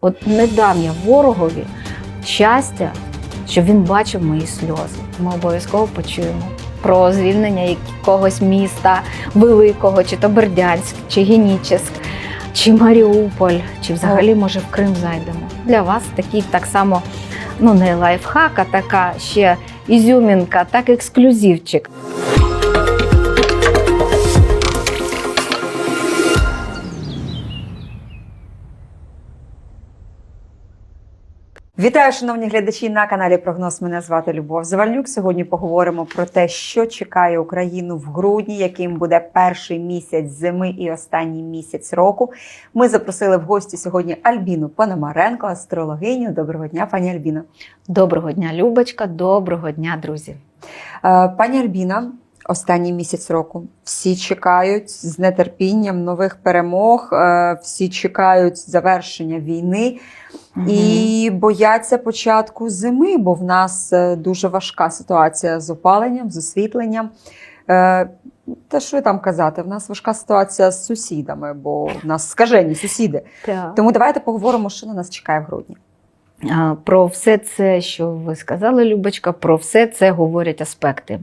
От не дам я ворогові щастя, щоб він бачив мої сльози. Ми обов'язково почуємо про звільнення якогось міста великого, чи то Бердянськ, чи Генічеськ, чи Маріуполь, чи взагалі, може, в Крим зайдемо. Для вас такий так само, ну не лайфхак, а така ще ізюмінка, так ексклюзивчик. Вітаю, шановні глядачі на каналі Прогноз. Мене звати Любов Завальнюк. Сьогодні поговоримо про те, що чекає Україну в грудні, яким буде перший місяць зими і останній місяць року. Ми запросили в гості сьогодні Альбіну Пономаренко, астрологиню. Доброго дня, пані Альбіно. Доброго дня, Любочка, доброго дня, друзі. Е, Пані Альбіна, останній місяць року. Всі чекають з нетерпінням нових перемог, е, всі чекають завершення війни. І бояться початку зими, бо в нас е, дуже важка ситуація з опаленням, з освітленням. Е, Та що там казати, в нас важка ситуація з сусідами, бо в нас скажені сусіди. Тому давайте поговоримо, що на нас чекає в грудні. Про все це, що ви сказали, Любочка, про все це говорять аспекти.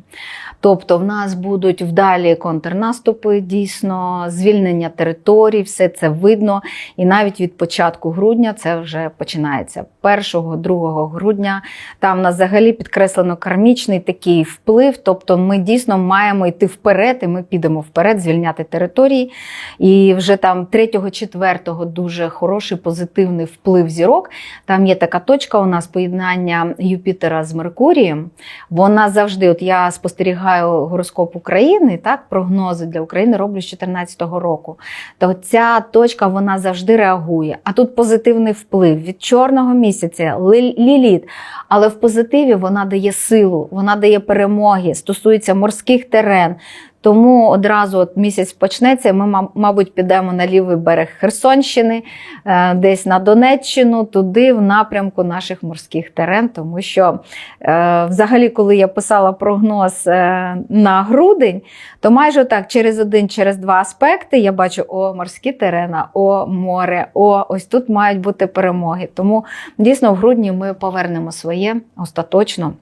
Тобто, в нас будуть вдалі контрнаступи, дійсно, звільнення територій, все це видно. І навіть від початку грудня це вже починається. 1-2 грудня там в нас взагалі підкреслено кармічний такий вплив. Тобто, ми дійсно маємо йти вперед, і ми підемо вперед, звільняти території. І вже там 3-4 дуже хороший позитивний вплив зірок. Там є така точка у нас поєднання Юпітера з Меркурієм. Вона завжди, от я спостерігаю гороскоп України, так, прогнози для України роблю з 2014 року. То ця точка вона завжди реагує. А тут позитивний вплив від чорного місяця, ліліт. Але в позитиві вона дає силу, вона дає перемоги, стосується морських терен. Тому одразу от місяць почнеться, ми, ма- мабуть, підемо на лівий берег Херсонщини, е, десь на Донеччину, туди, в напрямку наших морських терен. Тому що е, взагалі, коли я писала прогноз е, на грудень, то майже так через один, через два аспекти я бачу: о, морські терена, о, море, о, ось тут мають бути перемоги. Тому дійсно в грудні ми повернемо своє остаточно.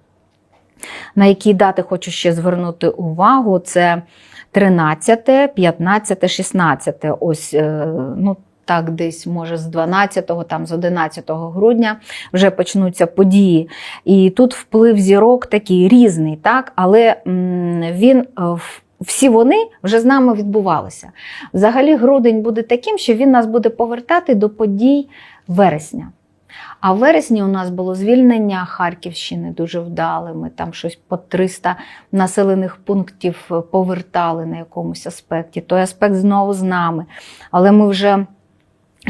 На які дати хочу ще звернути увагу: це 13, 15, 16. Ось, е, ну, так, десь може з 12, там з 11 грудня вже почнуться події. І тут вплив зірок такий різний, так, але він е, всі вони вже з нами відбувалися. Взагалі, грудень буде таким, що він нас буде повертати до подій вересня. А в вересні у нас було звільнення Харківщини дуже вдале. Ми там щось по 300 населених пунктів повертали на якомусь аспекті. Той аспект знову з нами. Але ми вже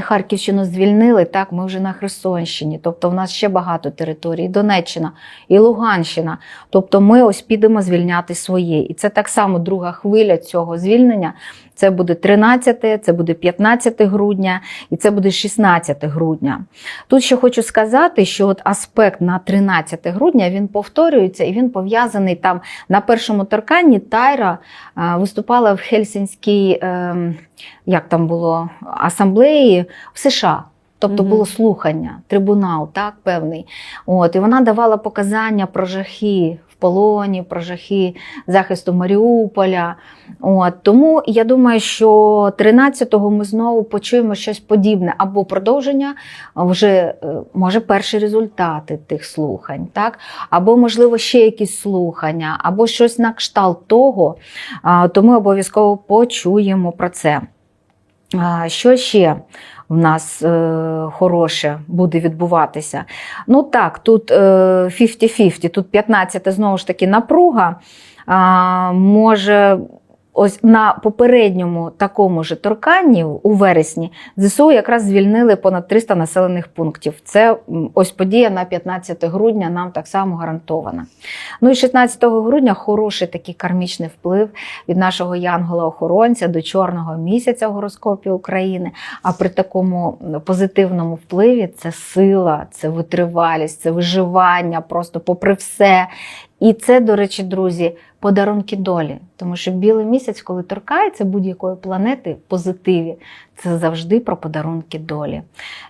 Харківщину звільнили, так, ми вже на Херсонщині. Тобто в нас ще багато територій, Донеччина, і Луганщина. Тобто ми ось підемо звільняти своє. І це так само друга хвиля цього звільнення. Це буде 13, це буде 15 грудня і це буде 16 грудня. Тут ще хочу сказати, що от аспект на 13 грудня він повторюється і він пов'язаний там на першому торканні. Тайра е, виступала в Хельсінській, е, як там було, асамблеї в США. Тобто було слухання, трибунал, так, певний. От, і вона давала показання про жахи полоні, про жахи захисту Маріуполя. От, тому я думаю, що 13-го ми знову почуємо щось подібне або продовження, вже е, може перші результати тих слухань, так? або, можливо, ще якісь слухання, або щось на кшталт того. То ми обов'язково почуємо про це. Що ще в нас е, хороше буде відбуватися? Ну так, тут е, 50-50, тут 15 знову ж таки напруга. Може, ось на попередньому такому ж торканні у вересні ЗСУ якраз звільнили понад 300 населених пунктів. Це ось подія на 15 грудня нам так само гарантована. Ну і 16 грудня хороший такий кармічний вплив від нашого янгола-охоронця до чорного місяця в гороскопі України. А при такому позитивному впливі це сила, це витривалість, це виживання, просто попри все. І це, до речі, друзі, подарунки долі. Тому що білий місяць, коли торкається будь-якої планети в позитиві, це завжди про подарунки долі.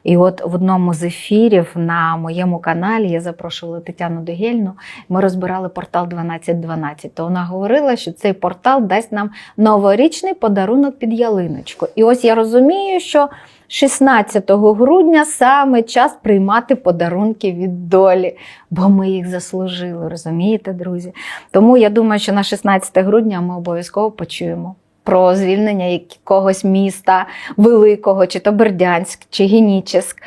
І от в одному з ефірів на моєму каналі я запрошувала Тетяну Догельну, ми розбирали портал 1212. То вона говорила, що цей портал дасть нам новорічний подарунок під ялиночку. І ось я розумію, що 16 грудня саме час приймати подарунки від долі, бо ми їх заслужили, розумієте, друзі? Тому я думаю, що на 16 грудня ми обов'язково почуємо про звільнення якогось міста великого, чи то Бердянськ, чи Генічеськ,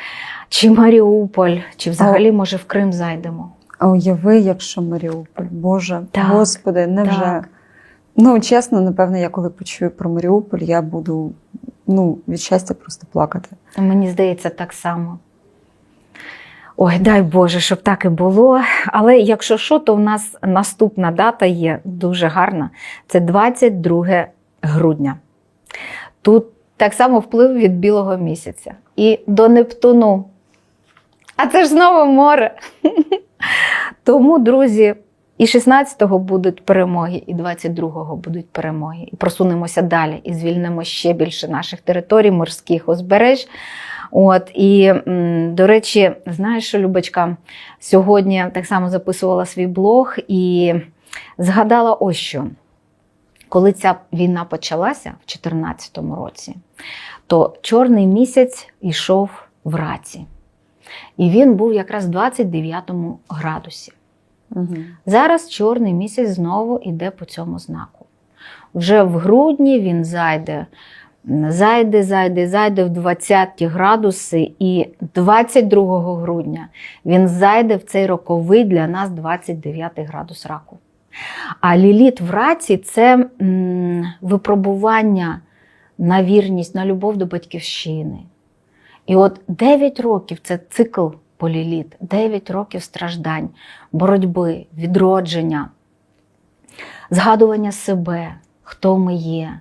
чи Маріуполь, чи взагалі, може, в Крим зайдемо. А уяви, якщо Маріуполь, Боже, Так, Господи, невже? так. Ну, чесно, напевно, я коли почую про Маріуполь, я буду ну, від щастя просто плакати. Мені здається, так само. Ой, дай Боже, щоб так і було. Але якщо що, то в нас наступна дата є дуже гарна. Це 22 грудня. Тут так само вплив від білого місяця. І до Нептуну. А це ж знову море. Тому, друзі, і 16-го будуть перемоги, і 22-го будуть перемоги. І просунемося далі, і звільнимо ще більше наших територій, морських узбереж. От і до речі, знаєш, що Любочка сьогодні так само записувала свій блог і згадала ось що. Коли ця війна почалася в 2014 році, то чорний місяць йшов в раці. І він був якраз в 29 градусі. Угу. Зараз чорний місяць знову йде по цьому знаку. Вже в грудні він зайде, зайде, зайде, зайде в 20 градуси, і 22 грудня він зайде в цей роковий для нас 29 градус раку. А ліліт в раці це м, випробування на вірність, на любов до батьківщини. І от 9 років це цикл поліліт, 9 років страждань, боротьби, відродження, згадування себе, хто ми є,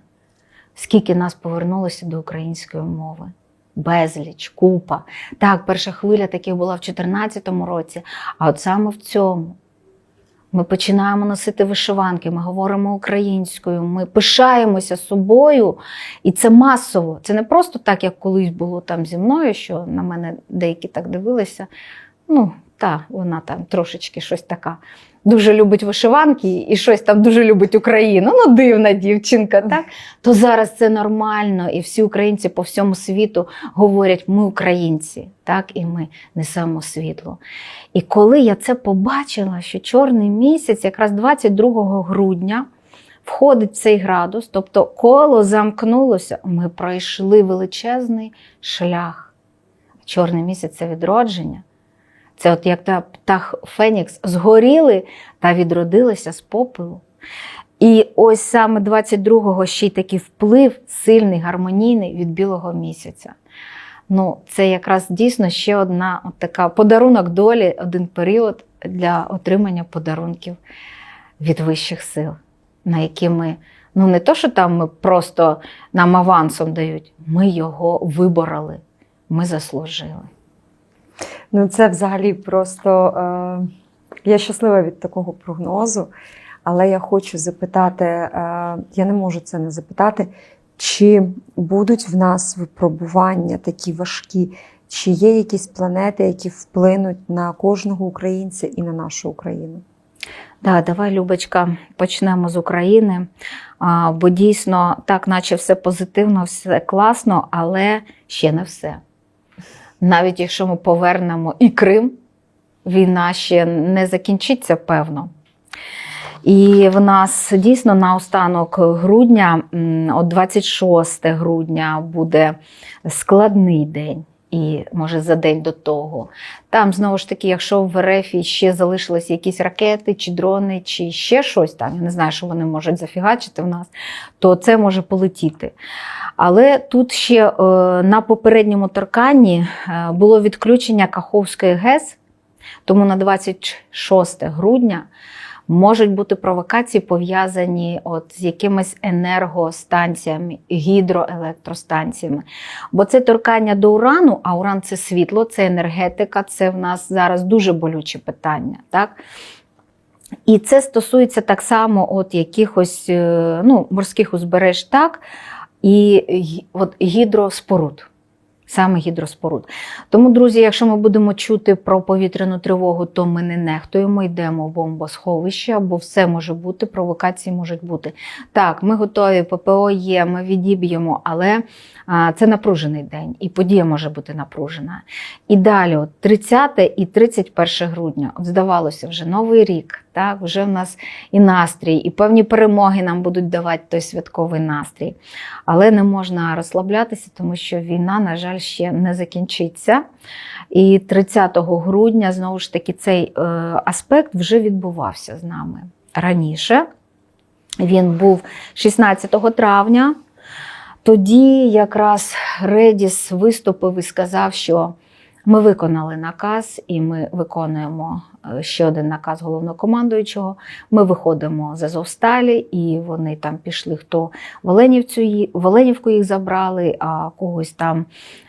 скільки нас повернулося до української мови. Безліч, купа. Так, перша хвиля таких була в 2014 році, а от саме в цьому. Ми починаємо носити вишиванки, ми говоримо українською, ми пишаємося собою, і це масово. Це не просто так, як колись було там зі мною, що на мене деякі так дивилися. Ну, та, вона там трошечки щось така. Дуже любить вишиванки і щось там дуже любить Україну. Ну, дивна дівчинка, так? То зараз це нормально, і всі українці по всьому світу говорять: ми українці, так, і ми несемо світло. І коли я це побачила, що чорний місяць, якраз 22 грудня, входить цей градус, тобто коло замкнулося, ми пройшли величезний шлях. Чорний місяць це відродження. Це от як та птах Фенікс згоріли та відродилися з попелу. І ось саме 22-го ще й такий вплив сильний, гармонійний від білого місяця. Ну, це якраз дійсно ще одна от така подарунок долі, один період для отримання подарунків від вищих сил, на які ми, ну не то, що там ми просто нам авансом дають, ми його вибороли, ми заслужили. Ну, це взагалі просто е, я щаслива від такого прогнозу, але я хочу запитати: е, я не можу це не запитати, чи будуть в нас випробування такі важкі, чи є якісь планети, які вплинуть на кожного українця і на нашу Україну? Да, давай, Любочка, почнемо з України. А, бо дійсно так, наче все позитивно, все класно, але ще не все. Навіть якщо ми повернемо і Крим, війна ще не закінчиться, певно. І в нас дійсно на останок грудня, от 26 грудня, буде складний день. І може за день до того. Там знову ж таки, якщо в РФ ще залишились якісь ракети, чи дрони, чи ще щось там, я не знаю, що вони можуть зафігачити в нас, то це може полетіти. Але тут ще е, на попередньому торканні е, було відключення Каховської ГЕС, тому на 26 грудня можуть бути провокації пов'язані от з якимись енергостанціями, гідроелектростанціями. Бо це торкання до урану, а уран це світло, це енергетика, це в нас зараз дуже болюче питання. Так? І це стосується так само от якихось е, ну, морських узбереж, так, і от гідроспоруд. Саме гідроспоруд. Тому, друзі, якщо ми будемо чути про повітряну тривогу, то ми не нехтуємо, йдемо в бомбосховище, бо все може бути, провокації можуть бути. Так, ми готові, ППО є, ми відіб'ємо, але а, це напружений день, і подія може бути напружена. І далі, от 30 і 31 грудня, от здавалося, вже новий рік, так, вже в нас і настрій, і певні перемоги нам будуть давати той святковий настрій. Але не можна розслаблятися, тому що війна, на жаль, ще не закінчиться. І 30 грудня, знову ж таки, цей е, аспект вже відбувався з нами раніше. Він був 16 травня. Тоді якраз Редіс виступив і сказав, що ми виконали наказ, і ми виконуємо е, ще один наказ головнокомандуючого. Ми виходимо з Азовсталі, і вони там пішли, хто в Оленівцю, в Оленівку їх забрали, а когось там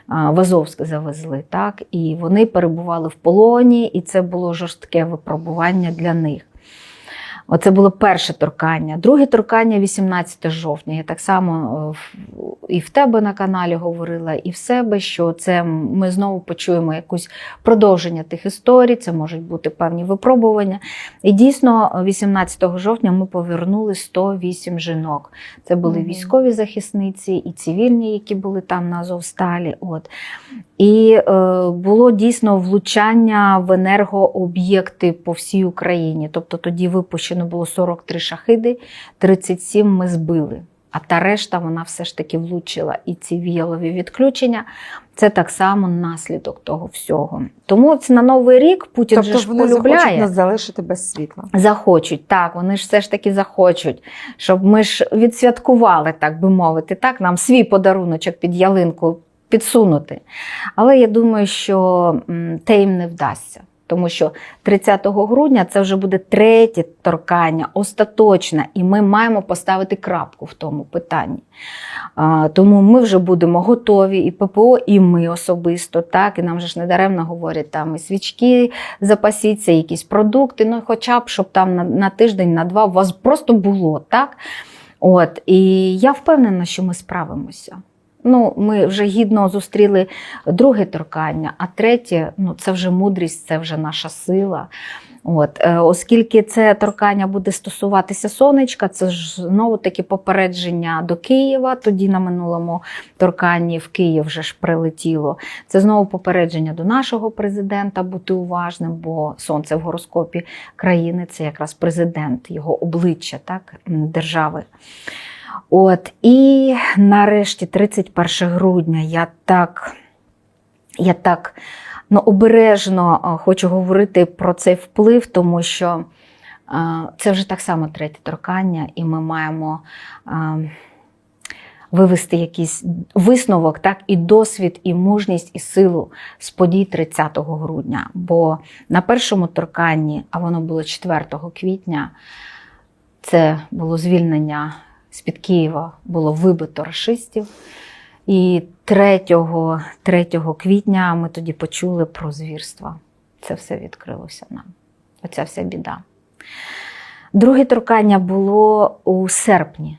в Азовськ завезли. Так? І вони перебували в полоні, і це було жорстке випробування для них. Оце було перше торкання. Друге торкання 18 жовтня. Я так само е, і в тебе на каналі говорила, і в себе, що це ми знову почуємо якусь продовження тих історій, це можуть бути певні випробування. І дійсно, 18 жовтня ми повернули 108 жінок. Це були військові захисниці і цивільні, які були там на Азовсталі. От. І е, було дійсно влучання в енергооб'єкти по всій Україні. Тобто тоді випущено було 43 шахиди, 37 ми збили. А та решта вона все ж таки влучила. І ці віялові відключення це так само наслідок того всього. Тому це на новий рік Путін Тобто же ж вони захочуть полюбляє. нас залишити без світла. Захочуть, так, вони ж все ж таки захочуть, щоб ми ж відсвяткували, так би мовити, так, нам свій подаруночок під ялинку підсунути. Але я думаю, що те їм не вдасться. Тому що 30 грудня це вже буде третє торкання, остаточне, і ми маємо поставити крапку в тому питанні. Тому ми вже будемо готові, і ППО, і ми особисто, так, і нам же ж недаремно говорять, там і свічки запасіться, якісь продукти, ну хоча б, щоб там на, на тиждень, на два у вас просто було, так? От, і я впевнена, що ми справимося. Ну, ми вже гідно зустріли друге торкання, а третє ну, це вже мудрість, це вже наша сила. От, е, оскільки це торкання буде стосуватися сонечка, це ж знову таки попередження до Києва. Тоді на минулому торканні в Київ вже ж прилетіло. Це знову попередження до нашого президента бути уважним, бо сонце в гороскопі країни це якраз президент, його обличчя так, держави. От, і нарешті, 31 грудня, я так, я так ну, обережно хочу говорити про цей вплив, тому що а, це вже так само третє торкання, і ми маємо а, вивести якийсь висновок, так, і досвід, і мужність, і силу з подій 30 грудня. Бо на першому торканні, а воно було 4 квітня, це було звільнення з-під Києва, було вибито рашистів. І 3, 3 квітня ми тоді почули про звірства. Це все відкрилося нам. Оця вся біда. Друге торкання було у серпні.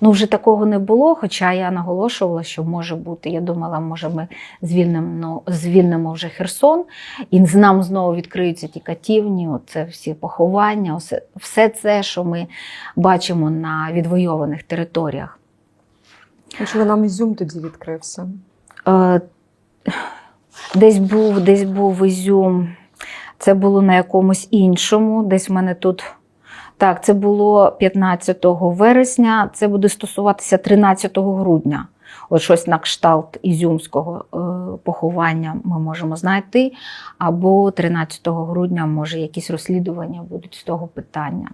Ну, вже такого не було, хоча я наголошувала, що може бути. Я думала, може, ми звільнимо, ну, звільнимо вже Херсон, і з нам знову відкриються ті катівні, оце всі поховання, все, все це, що ми бачимо на відвойованих територіях. Можливо, нам Ізюм тоді відкрився. Е, Десь був, десь був Ізюм. Це було на якомусь іншому. Десь в мене тут. Так, це було 15 вересня, це буде стосуватися 13 грудня. От щось на кшталт ізюмського е, поховання ми можемо знайти. Або 13 грудня, може, якісь розслідування будуть з того питання.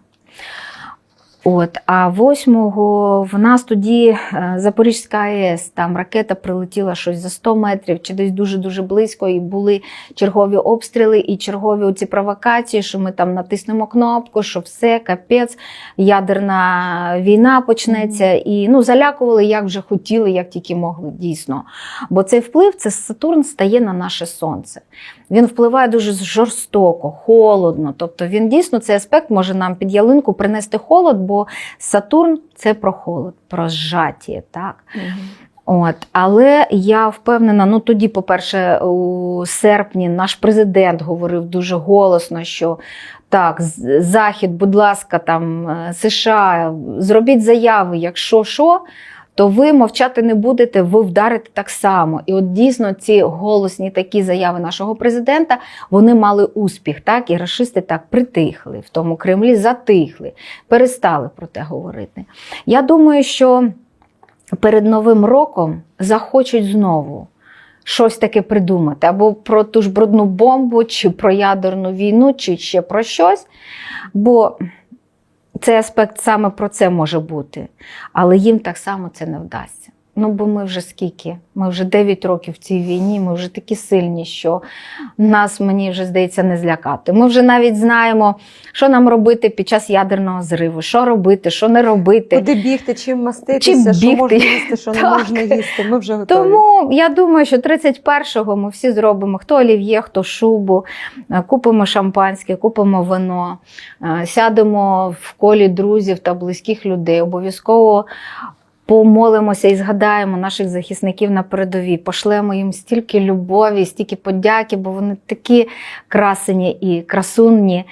От, а 8-го в нас тоді е, Запорізька АЕС, там ракета прилетіла щось за 100 метрів чи десь дуже-дуже близько, і були чергові обстріли і чергові ці провокації, що ми там натиснемо кнопку, що все, капець, ядерна війна почнеться. І ну, залякували, як вже хотіли, як тільки могли, дійсно. Бо цей вплив, це Сатурн стає на наше сонце. Він впливає дуже жорстоко, холодно. Тобто він дійсно цей аспект може нам під ялинку принести холод, бо Сатурн це про холод, про зжаті. Так? От, але я впевнена, ну тоді, по-перше, у серпні наш президент говорив дуже голосно, що так, Захід, будь ласка, там е, США, зробіть заяви, якщо що, то ви мовчати не будете, ви вдарите так само. І от дійсно ці голосні такі заяви нашого президента вони мали успіх, так і рашисти так притихли в тому Кремлі, затихли, перестали про те говорити. Я думаю, що перед Новим роком захочуть знову щось таке придумати, або про ту ж брудну бомбу, чи про ядерну війну, чи ще про щось. Бо цей аспект саме про це може бути. Але їм так само це не вдасться. Ну, бо ми вже скільки? Ми вже 9 років в цій війні, ми вже такі сильні, що нас, мені вже здається, не злякати. Ми вже навіть знаємо, що нам робити під час ядерного зриву, що робити, що не робити. Куди бігти, чим маститися, Чим що бігти. можна їсти, що не можна їсти. Ми вже готові. Тому я думаю, що 31-го ми всі зробимо хто олів'є, хто шубу, е, купимо шампанське, купимо вино, е, сядемо в колі друзів та близьких людей. Обов'язково помолимося і згадаємо наших захисників на передовій. Пошлемо їм стільки любові, стільки подяки, бо вони такі красені і красунні.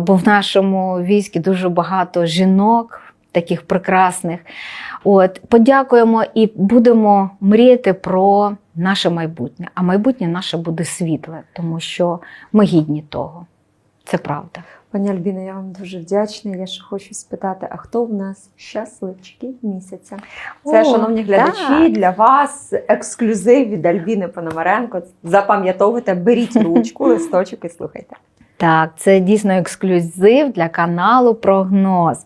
Бо в нашому війську дуже багато жінок, таких прекрасних. От, подякуємо і будемо мріяти про наше майбутнє. А майбутнє наше буде світле, тому що ми гідні того. Це правда. Пані Альбіна, я вам дуже вдячна. Я ще хочу спитати, а хто в нас щасливчики місяця? Це, О, шановні глядачі, так. для вас ексклюзив від Альбіни Пономаренко. Запам'ятовуйте, беріть ручку, листочок і слухайте. Так, це дійсно ексклюзив для каналу Прогноз.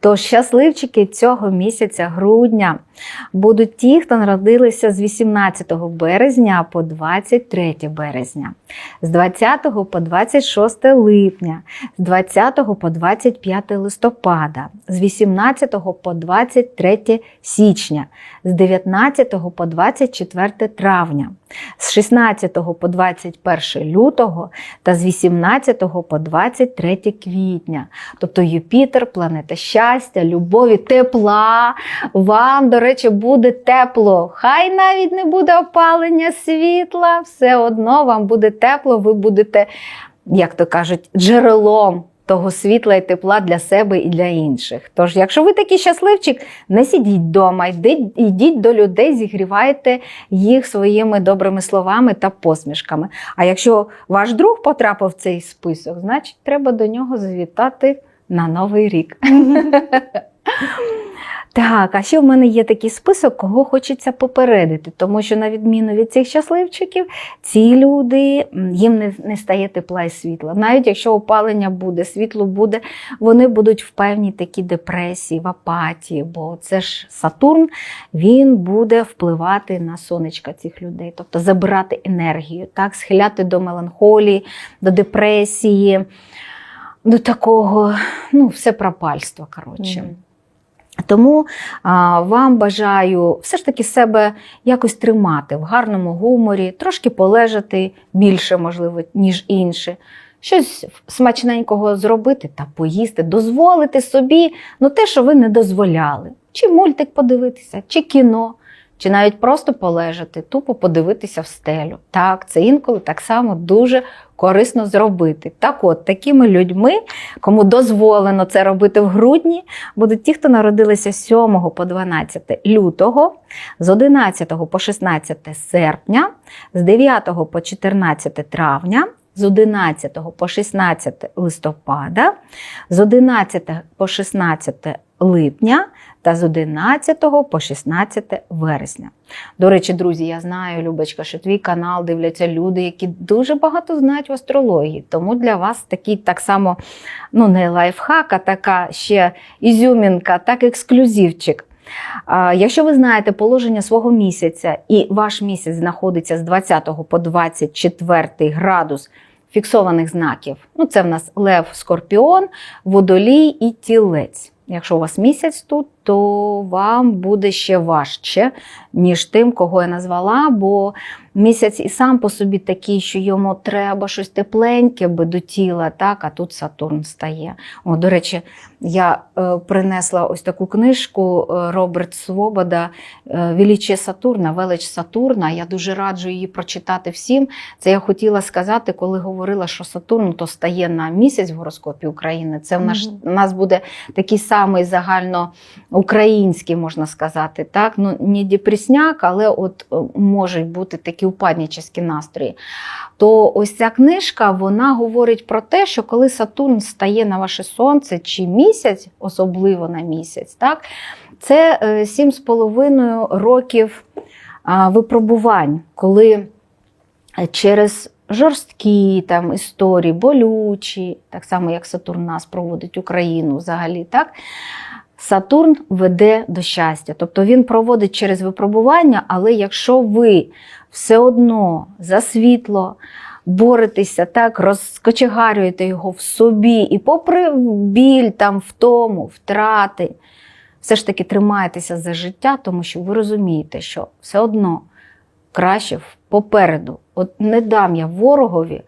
Тож щасливчики цього місяця грудня будуть ті, хто народилися з 18 березня по 23 березня, з 20 по 26 липня, з 20 по 25 листопада, з 18 по 23 січня, з 19 по 24 травня, з 16 по 21 лютого та з 18 по 23 квітня. Тобто Юпітер, планета щастя, любові, тепла. Вам, до речі, буде тепло. Хай навіть не буде опалення світла, все одно вам буде тепло, ви будете, як то кажуть, джерелом. Того світла і тепла для себе і для інших. Тож, якщо ви такий щасливчик, не сидіть вдома, йдіть, йдіть до людей, зігрівайте їх своїми добрими словами та посмішками. А якщо ваш друг потрапив в цей список, значить треба до нього завітати на новий рік. Так, а ще в мене є такий список, кого хочеться попередити, тому що, на відміну від цих щасливчиків, ці люди їм не, не стає тепла і світла. Навіть якщо опалення буде, світло буде, вони будуть в певній такій депресії, в апатії, бо це ж Сатурн, він буде впливати на сонечка цих людей, тобто забирати енергію, так, схиляти до меланхолії, до депресії, до такого, ну, все пропальства, коротше. Мгм. Тому а, вам бажаю все ж таки себе якось тримати в гарному гуморі, трошки полежати більше, можливо, ніж інше. Щось смачненького зробити та поїсти, дозволити собі ну, те, що ви не дозволяли. Чи мультик подивитися, чи кіно, чи навіть просто полежати, тупо подивитися в стелю. Так, це інколи так само дуже корисно зробити. Так от, такими людьми, кому дозволено це робити в грудні, будуть ті, хто народилися 7 по 12 лютого, з 11 по 16 серпня, з 9 по 14 травня, з 11 по 16 листопада, з 11 по 16 липня та з 11 по 16 вересня. До речі, друзі, я знаю, Любочка, що твій канал дивляться люди, які дуже багато знають в астрології. Тому для вас такий так само, ну не лайфхак, а така ще ізюмінка, так ексклюзивчик. Якщо ви знаєте положення свого місяця і ваш місяць знаходиться з 20 по 24 градус фіксованих знаків, ну це в нас лев, скорпіон, водолій і тілець. Якщо у вас місяць тут, то вам буде ще важче, ніж тим, кого я назвала, бо місяць і сам по собі такий, що йому треба щось тепленьке би до тіла, так, а тут Сатурн стає. О, до речі, я е, принесла ось таку книжку е, Роберт Свобода е, Величе Сатурна, велич Сатурна. Я дуже раджу її прочитати всім. Це я хотіла сказати, коли говорила, що Сатурн то стає на місяць в гороскопі України. Це в нас, Мгм. у нас буде такий самий загальноукраїнський, можна сказати. Так? Ну, не депресняк, але от е, можуть бути такі упаднічі настрої. То ось ця книжка вона говорить про те, що коли Сатурн стає на ваше сонце чи місяць, особливо на місяць, так, це е, сім з половиною років випробувань, коли е, через жорсткі там, історії, болючі, так само як Сатурн нас проводить Україну взагалі, так, Сатурн веде до щастя. Тобто він проводить через випробування, але якщо ви все одно за світло боретеся, так, розкочегарюєте його в собі, і попри біль, там, втому, втрати, все ж таки тримаєтеся за життя, тому що ви розумієте, що все одно краще попереду. От не дам я ворогові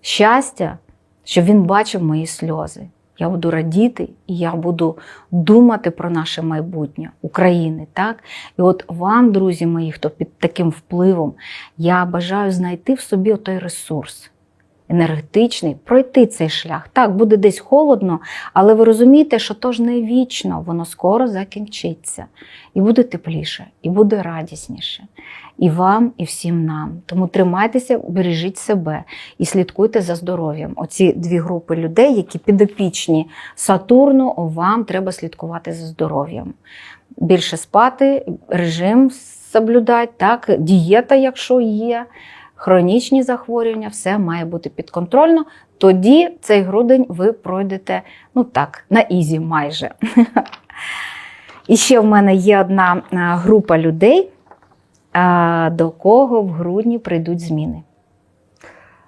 щастя, щоб він бачив мої сльози. Я буду радіти і я буду думати про наше майбутнє України. Так? І от вам, друзі мої, хто під таким впливом, я бажаю знайти в собі той ресурс енергетичний, пройти цей шлях. Так, буде десь холодно, але ви розумієте, що то ж не вічно, воно скоро закінчиться. І буде тепліше, і буде радісніше. І вам, і всім нам. Тому тримайтеся, бережіть себе і слідкуйте за здоров'ям. Оці дві групи людей, які підопічні Сатурну, вам треба слідкувати за здоров'ям. Більше спати, режим соблюдати, так, дієта, якщо є, хронічні захворювання, все має бути підконтрольно. Тоді цей грудень ви пройдете, ну так, на ізі майже. І ще в мене є одна група людей, до кого в грудні прийдуть зміни.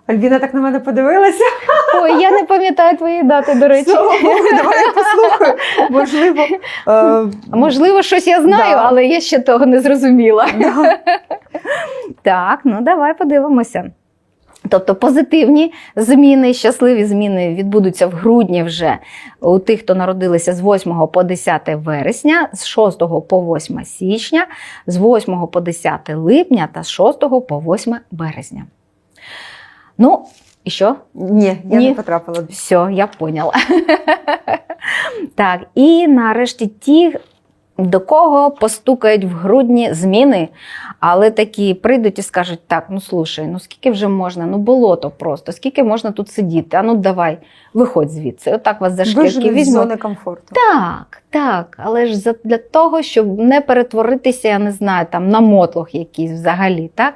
Альбіна так на мене подивилася. Ой, я не пам'ятаю твої дати, до речі. Слава Богу, давай я послухаю. Можливо, е, Можливо, щось я знаю, Да. але я ще того не зрозуміла. да. Так, ну давай подивимося. Тобто позитивні зміни, щасливі зміни відбудуться в грудні вже у тих, хто народилися з 8 по 10 вересня, з 6 по 8 січня, з 8 по 10 липня та з 6 по 8 березня. Ну, і що? Ні, я Ні. не потрапила. Все, я поняла. так, і нарешті ті, до кого постукають в грудні зміни, але такі прийдуть і скажуть: так, ну слушай, ну скільки вже можна? Ну болото просто, скільки можна тут сидіти? А ну давай, виходь звідси. Отак вас за шкірки з візьмуть. зони комфорту. Так, так, але ж для того, щоб не перетворитися, я не знаю, там на мотлох якийсь взагалі. Так?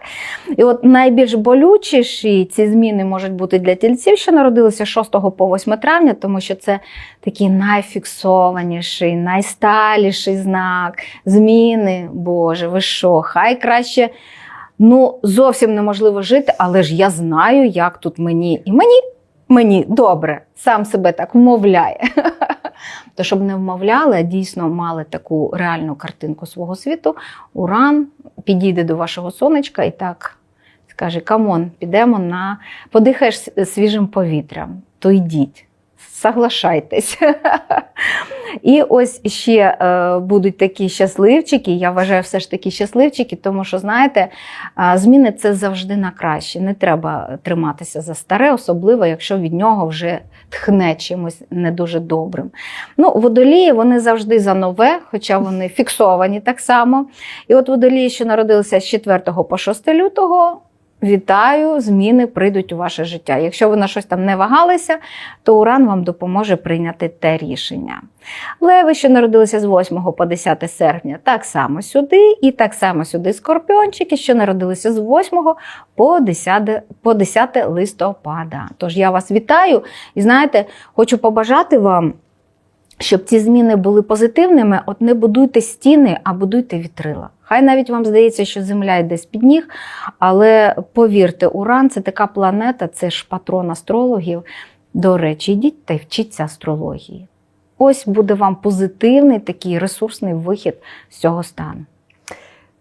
І от найбільш болючіші ці зміни можуть бути для тільців, що народилися 6 по 8 травня, тому що це такий найфіксованіший, найсталіший знак. Зміни, Боже, ви що, хай краще. Ну, зовсім неможливо жити, але ж я знаю, як тут мені. І мені, мені добре, сам себе так вмовляє. То щоб не вмовляли, а дійсно мали таку реальну картинку свого світу, Уран підійде до вашого сонечка і так скаже: Камон, підемо на подихаєш свіжим повітрям, то йдіть. Соглашайтесь. І ось ще е, будуть такі щасливчики. Я вважаю, все ж таки щасливчики, тому що, знаєте, Зміни це завжди на краще. Не треба триматися за старе, особливо якщо від нього вже тхне чимось не дуже добрим. Ну, водолії вони завжди за нове, хоча вони фіксовані так само. І от водолії, що народилися з 4 по 6 лютого, Вітаю, зміни прийдуть у ваше життя. Якщо ви на щось там не вагалися, то Уран вам допоможе прийняти те рішення. Леви, що народилися з 8 по 10 серпня, так само сюди, і так само сюди скорпіончики, що народилися з 8 по 10, по 10 листопада. Тож я вас вітаю і знаєте, хочу побажати вам. Щоб ці зміни були позитивними, от не будуйте стіни, а будуйте вітрила. Хай навіть вам здається, що Земля йде з-під ніг, але повірте, Уран це така планета, це ж патрон астрологів. До речі, йдіть та й вчіться астрології. Ось буде вам позитивний такий ресурсний вихід з цього стану.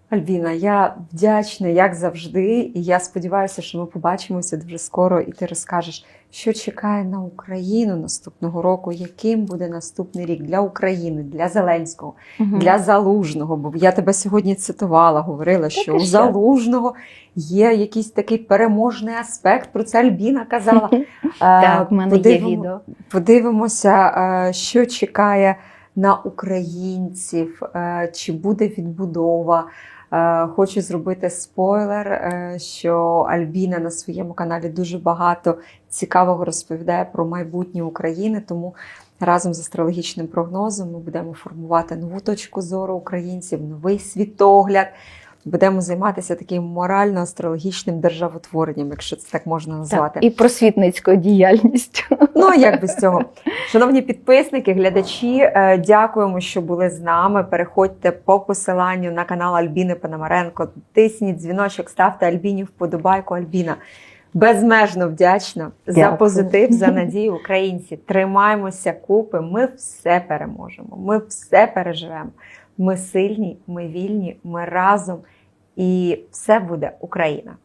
Альбіна, я вдячна, як завжди, і я сподіваюся, що ми побачимося дуже скоро, і ти розкажеш, що чекає на Україну наступного року, яким буде наступний рік для України, для Зеленського, для Залужного. Бо я тебе сьогодні цитувала, говорила, що у? Залужного є якийсь такий переможний аспект. Про це Альбіна казала. Е, Так, в мене є відео. Подивимося, е, що чекає на українців, е, чи буде відбудова. Е, Хочу зробити спойлер, е, що Альбіна на своєму каналі дуже багато цікавого розповідає про майбутнє України. Тому разом з астрологічним прогнозом ми будемо формувати нову точку зору українців, новий світогляд. Будемо займатися таким морально-астрологічним державотворенням, якщо це так можна назвати. Так, і просвітницькою діяльністю. Ну, як без цього. Шановні підписники, глядачі, е, дякуємо, що були з нами. Переходьте по посиланню на канал Альбіни Пономаренко. Тисніть дзвіночок, ставте Альбіні вподобайку. Альбіна. Безмежно вдячна за позитив, за надію українці. Тримаємося купи. Ми все переможемо. Ми все переживемо. Ми сильні, ми вільні, ми разом, і все буде Україна.